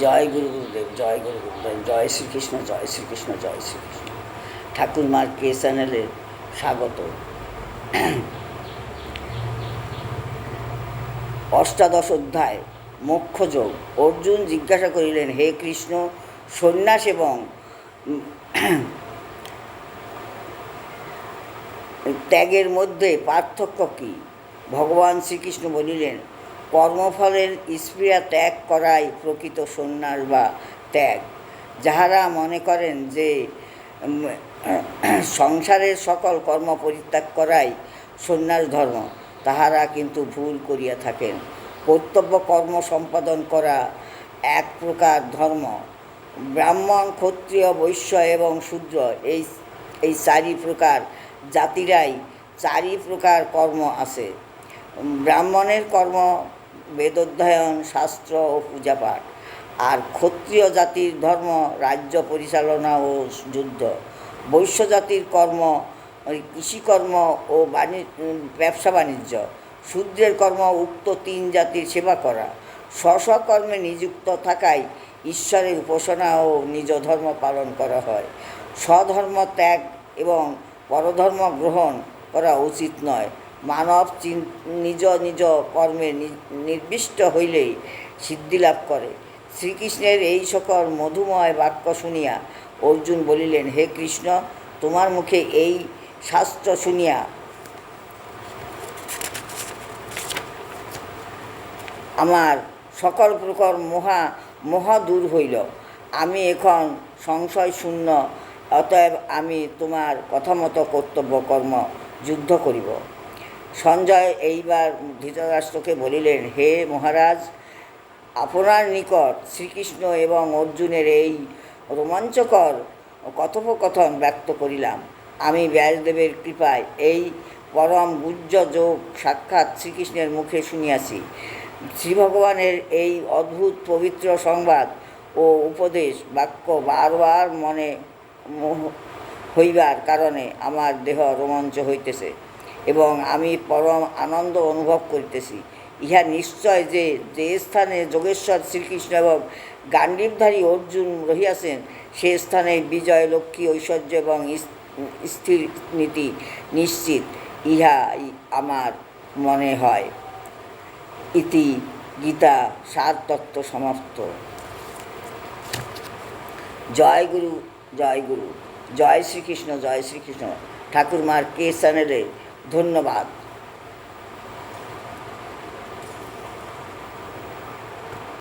জয় গুরু গুরুদেব, জয় গুরু গুরুদেব, জয় শ্রীকৃষ্ণ জয় শ্রীকৃষ্ণ জয় শ্রীকৃষ্ণ। ঠাকুরমার কে চ্যানেলে স্বাগত। অষ্টাদশ অধ্যায়, মোক্ষযোগ। অর্জুন জিজ্ঞাসা করিলেন, হে কৃষ্ণ, সন্ন্যাস এবং ত্যাগের মধ্যে পার্থক্য কী? ভগবান শ্রীকৃষ্ণ বলিলেন কর্মফলের স্পৃহা ত্যাগ করাই প্রকৃত সন্ন্যাস বা ত্যাগ। যাহারা মনে করেন যে সংসারের সকল কর্ম পরিত্যাগ করাই সন্ন্যাস ধর্ম, তাহারা কিন্তু ভুল করিয়া থাকেন। কর্তব্য কর্ম সম্পাদন করা এক প্রকার ধর্ম। ব্রাহ্মণ, ক্ষত্রিয়, বৈশ্য এবং শূদ্র, এই এই চারি প্রকার জাতিরাই চারি প্রকার কর্ম আছে। ব্রাহ্মণের কর্ম বেদোধ্যায়ন, শাস্ত্র ও পূজাপাঠ। আর ক্ষত্রিয় জাতির ধর্ম রাজ্য পরিচালনা ও যুদ্ধ। বৈশ্য জাতির কর্ম কৃষিকর্ম ও ব্যবসা বাণিজ্য। শূদ্রের কর্ম উক্ত তিন জাতির সেবা করা। স্ব কর্মে নিযুক্ত থাকায় ঈশ্বরের উপাসনা ও নিজ ধর্ম পালন করা হয়। স্বধর্ম ত্যাগ এবং পরধর্ম গ্রহণ করা উচিত নয়। মানব নিজ নিজ কর্মে নির্দিষ্ট হইলেই সিদ্ধি লাভ করে। শ্রীকৃষ্ণের এই সকল মধুময় বাক্য শুনিয়া অর্জুন বলিলেন, হে কৃষ্ণ, তোমার মুখে এই শাস্ত্র শুনিয়া আমার সকল প্রকার মহা মহা দূর হইল। আমি এখন সংশয় শূন্য, অতএব আমি তোমার কথা মতো কর্তব্য কর্ম যুদ্ধ করিব। সঞ্জয় এইবার ধৃতরাষ্ট্রকে বলিলেন, হে মহারাজ, আপনার নিকট শ্রীকৃষ্ণ এবং অর্জুনের এই রোমাঞ্চকর কথোপকথন ব্যক্ত করিলাম। আমি ব্যাসদেবের কৃপায় এই পরম গুজ্জ যোগ সাক্ষাৎ শ্রীকৃষ্ণের মুখে শুনিয়াছি। শ্রী ভগবানের এই অদ্ভুত পবিত্র সংবাদ ও উপদেশ বাক্য বারবার মনে হইবার কারণে আমার দেহ রোমাঞ্চ হইতেছে। এবং আমি পরম আনন্দ অনুভব করিতেছি। ইহা নিশ্চয় যে যে স্থানে যোগেশ্বর শ্রীকৃষ্ণ এবং গান্ডীবধারী অর্জুন রহিয়াছেন, সে স্থানে বিজয়, লক্ষ্মী, ঐশ্বর্য এবং স্থির নীতি নিশ্চিত। ইহা আমার মনে হয়। ইতি গীতা সার তত্ত্ব সমাপ্ত। জয় গুরু জয় গুরু। জয় শ্রীকৃষ্ণ জয় শ্রীকৃষ্ণ। ঠাকুরমার কে চ্যানেলে ধন্যবাদ।